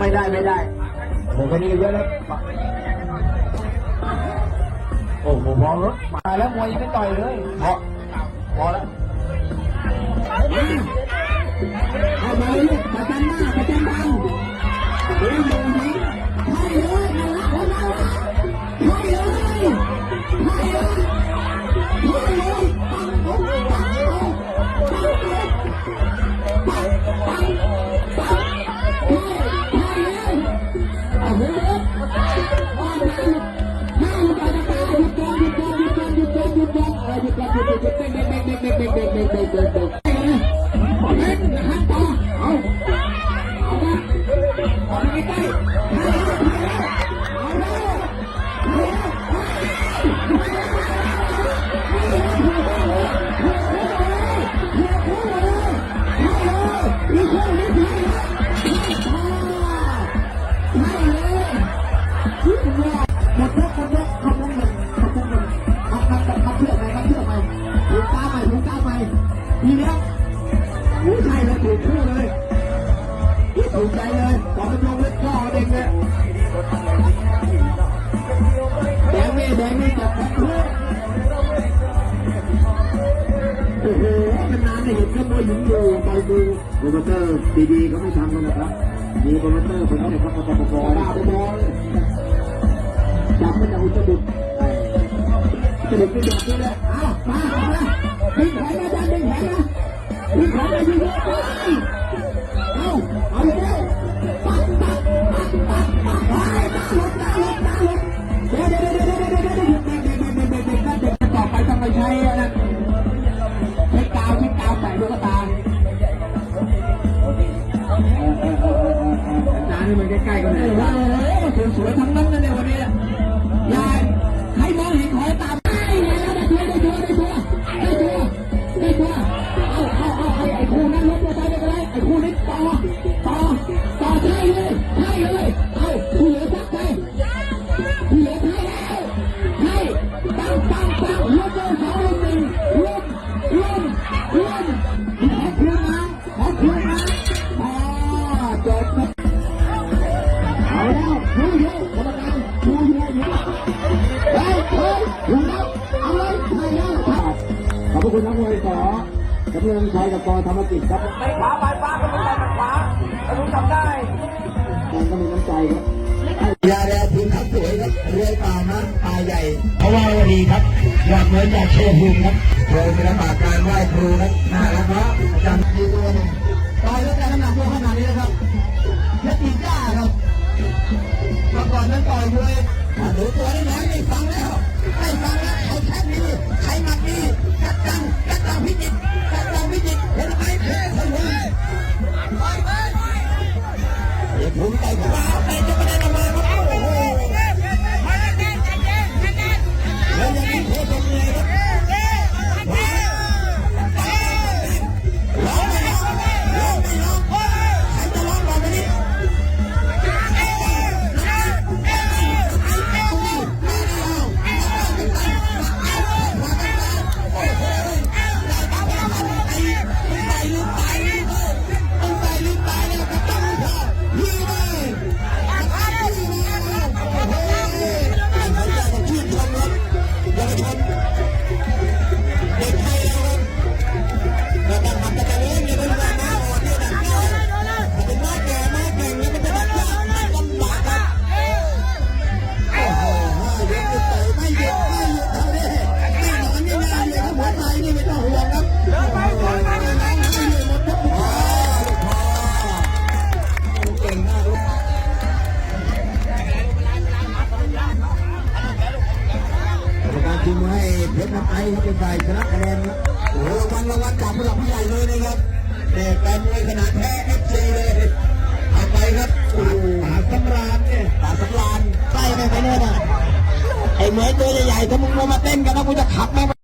ไม่ได้ไม่ได้ผมก็นี่เยอะแล้วโอ้โหพอแล้วมาแล้วมวยยังไม่ต่อยเลยพอพอแล้วเอาไปเลยประจันหน้าประจันบัง เออหยุดก่อนหยุด ทีเนี้ยผู้ชายเลยถูกคู่เลยถูกใจเลยขอเป็นลงเล็กพ่อเด็กเนี่ยแดงนี่แดงนี่จับทั้งคู่โอ้โหนานๆได้เห็นขโมยหญิงอยู่ไปดูโปรโมเตอร์ดีๆเขาไม่ทำกันหรอกครับมีโปรโมเตอร์คนนี้ครับปปปบ้าปบอจับมันจะอุจจาระ จะเด็กไม่จับนี่แหละเอามามาดึงแขนมาจ้าดึงแขนมามีของอะไรเยอะๆเลยเอาเอาอีกแล้วปักปักปักปักปักไปตาลบตาลบตาลบเดี๋ยวเดี๋ยวเดี๋ยวเดี๋ยวเดี๋ยวเดี๋ยวเดี๋ยวเดี๋ยวต่อไปต้องไปใช้นะใช้กาวใช้กาวใส่ลูกตาจานนี่มันใกล้ๆกันเลยสวยๆทั้งนั้นเลยวันนี้ เฮ้ยเฮ้ยดูแล้วเอาเลยใช่แล้วครับขอบคุณนักมวยสอกำลังชัยกับกอธรรมกิจครับไปขวาไปฟ้าก็ไม่ได้ไปขวาถ้ารู้ทำได้มันก็มีน้ำใจครับยาแดงทีมทัพสวยครับเรือป่ามันป่าใหญ่เพราะว่าวันนี้ครับยอดเหมือนจากเชียร์ภูมิครับโดยศิลปะการไหว้ครูครับน่ารักเนาะอาจารย์ดีตัวหนึงต่อยแล้วแต่น้ำหนักตัวขนาดนี้นะครับเพชรตีจ้าครับมื่อก่อนนั้นต่อยมวยอะดูตัวได้น้อยไม่ฟัง Yeah. ทีมให้เพชรน้ำไอครับเป็นฝ่ายชนะคะแนนครับโอ้โหวันละวันจับผู้หลักผู้ใหญ่เลยนะครับเด็กการมวยขนาดแท้เอฟซีเลยเอาไปครับโอ้โหปาสำราญเนี่ยปาสำราญใกล้ไปไหมเนี่ยนะไอ้เหมยตัวใหญ่ๆถ้ามึงลงมาเต้นกันนะกูจะขับแม่